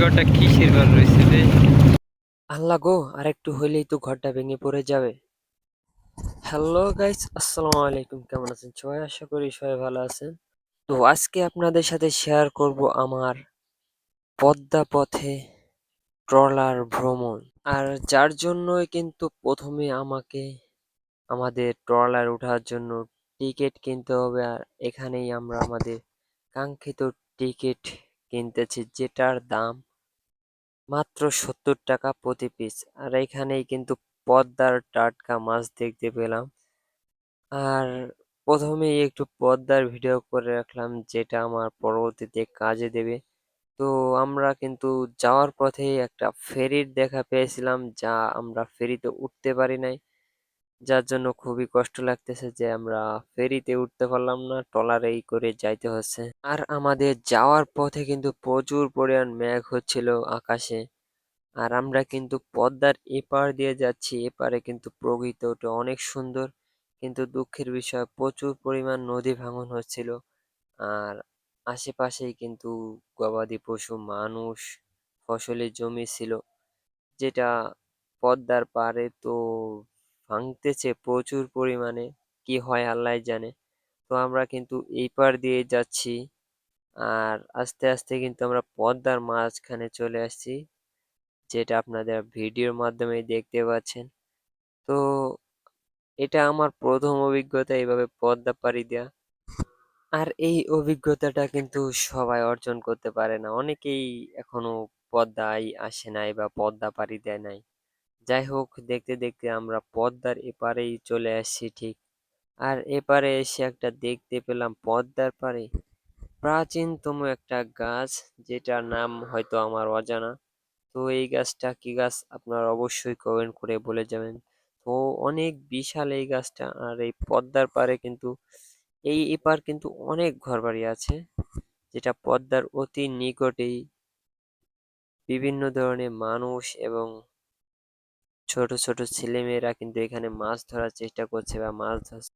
ঘরটা কিসের ঘর রয়েছে রে? আল্লাহ গো আর একটু হইলেই তো ঘরটা ভেঙে পড়ে যাবে। হ্যালো গাইস আসসালামু আলাইকুম। কেমন আছেন সবাই? আশা করি সবাই ভালো আছেন। তো আজকে আপনাদের সাথে শেয়ার করব আমার পদ্মা পথে ট্রলার ভ্রমণ। আর যার জন্যই কিন্তু প্রথমে আমাকে আমাদের ট্রলার ওঠার জন্য টিকিট কিনতে হবে। আর এখানেই আমরা আমাদের কাঙ্ক্ষিত টিকিট কিনতেছি, যেটার দাম মাত্র সত্তর টাকা প্রতি পিস। আর এখানেই কিন্তু পদ্মার টাটকা মাছ দেখতে পেলাম। আর প্রথমেই একটু পদ্মার ভিডিও করে রাখলাম, যেটা আমার পরবর্তীতে কাজে দেবে। তো আমরা কিন্তু যাওয়ার পথে একটা ফেরির দেখা পেয়েছিলাম, যা আমরা ফেরিতে উঠতে পারি নাই। যার জন্য খুবই কষ্ট লাগতেছে যে আমরা ফেরিতে উঠতে পারলাম না ট্রলারেই করে যাইতে হচ্ছে। আর আমাদের যাওয়ার পথে কিন্তু প্রচুর পরিমাণ মেঘ হচ্ছিল আকাশে। আর আমরা কিন্তু পদ্মার এপার দিয়ে যাচ্ছি, এপারে কিন্তু প্রকৃতিটা অনেক সুন্দর। কিন্তু দুঃখের বিষয়, প্রচুর পরিমাণ নদী ভাঙন হচ্ছিল। আর আশেপাশেই কিন্তু গবাদি পশু, মানুষ, ফসলের জমি ছিল। যেটা পদ্মার পাড়ে তো ভাঙতেছে প্রচুর পরিমাণে, কি হয় আল্লাহ জানে। তো আমরা কিন্তু এই পার দিয়ে যাচ্ছি আর আস্তে আস্তে কিন্তু আমরা পদ্মার মাঝখানে চলে আসছি, যেটা আপনাদের ভিডিওর মাধ্যমে দেখতে পাচ্ছেন। তো এটা আমার প্রথম অভিজ্ঞতা এইভাবে পদ্মা পাড়ি দেওয়া আর এই অভিজ্ঞতাটা কিন্তু সবাই অর্জন করতে পারে না। অনেকেই এখনও পদ্মায় আসে নাই বা পদ্মা পাড়ি দেয় নাই। যাই হোক দেখতে দেখতে আমরা পদ্মার এপারেই চলে আসছি ঠিক। আর এপারে এসে একটা দেখতে পেলাম পদ্মার পারে প্রাচীনতম একটা গাছ, যেটার নাম হয়তো আমার অজানা। তো এই গাছটা কি গাছ? আপনারা অবশ্যই কমেন্ট করে বলে যাবেন। তো অনেক বিশাল এই গাছটা, আর এই পদ্মার পারে কিন্তু, এই এপার কিন্তু অনেক ঘরবাড়ি আছে, যেটা পদ্মার অতি নিকটেই বিভিন্ন ধরনের মানুষ এবং ছোট ছোট ছেলেমেয়েরা কিন্তু এখানে মাছ ধরার চেষ্টা করছে বা মাছ ধরছে।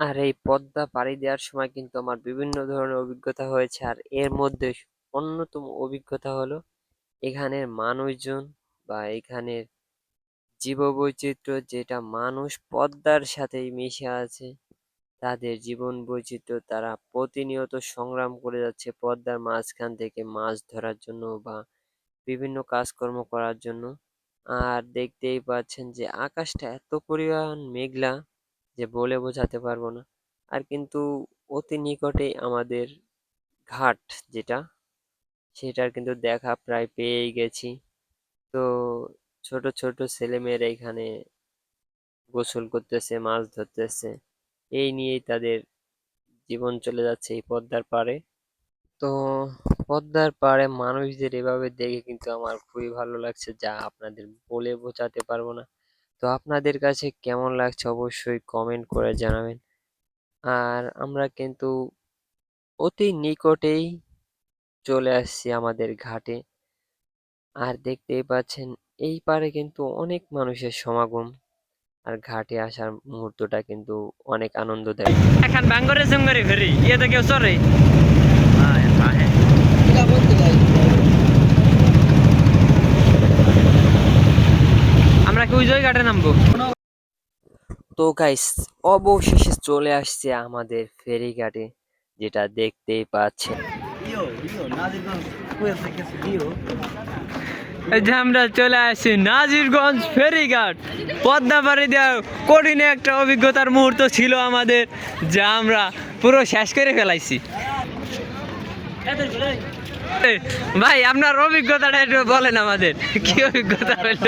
আর এই পদ্মা পাড়ি দেওয়ার সময় কিন্তু আমার বিভিন্ন ধরনের অভিজ্ঞতা হয়েছে। আর এর মধ্যে অন্যতম অভিজ্ঞতা হলো এখানের মানুষজন বা এখানের জীববৈচিত্র্য, যেটা মানুষ পদ্মার সাথেই মিশে আছে, তাদের জীবন বৈচিত্র্য তারা প্রতিনিয়ত সংগ্রাম করে যাচ্ছে পদ্মার মাঝখান থেকে মাছ ধরার জন্য বা বিভিন্ন কাজকর্ম করার জন্য। আর দেখতেই পাচ্ছেন যে আকাশটা এত পরিমাণ মেঘলা যে বলে বোঝাতে পারব না। আর কিন্তু অতি নিকটেই আমাদের ঘাট যেটা, সেটার কিন্তু দেখা প্রায় পেয়েই গেছি। তো ছোট ছোট ছেলেমেয়েরা এখানে গোসল করতেছে, মাছ ধরতেছে, এই নিয়েই তাদের জীবন চলে যাচ্ছে এই পদ্মার পাড়ে। তো পদ্মার পাড়ে মানুষদের এভাবে দেখে কিন্তু আমার খুবই ভালো লাগছে যা আপনাদের বলে বোঝাতে পারব না। তো আপনাদের কাছে কেমন লাগছে অবশ্যই কমেন্ট করে জানাবেন। আর আমরা কিন্তু অতি নিকটেই চলে আসছি আমাদের ঘাটে। আর দেখতেই পাচ্ছেন এই পারে কিন্তু অনেক মানুষের সমাগম। আর ঘাটে আসার মুহূর্তটা কিন্তু অনেক আনন্দদায়ক। এখন বাঙ্গরে জঙ্গরে ফেরি ইয়ে তো কেউ চরে আমরা কি উজয় ঘাটে নামবো। তো গাইস অবশেষে চলে আসছে আমাদের ফেরিঘাটে যেটা দেখতেই পাচ্ছেন। আমরা চলে আসছি নাজিরগঞ্জ ফেরিঘাট পদ্মা পাড়ি দেওয়া কঠিন একটা অভিজ্ঞতার মুহূর্ত ছিল আমাদের যা আমরা পুরো শেষ করে ফেলাইছি। ভাই আপনার অভিজ্ঞতাটা একটু বলেন আমাদের কি অভিজ্ঞতা হইল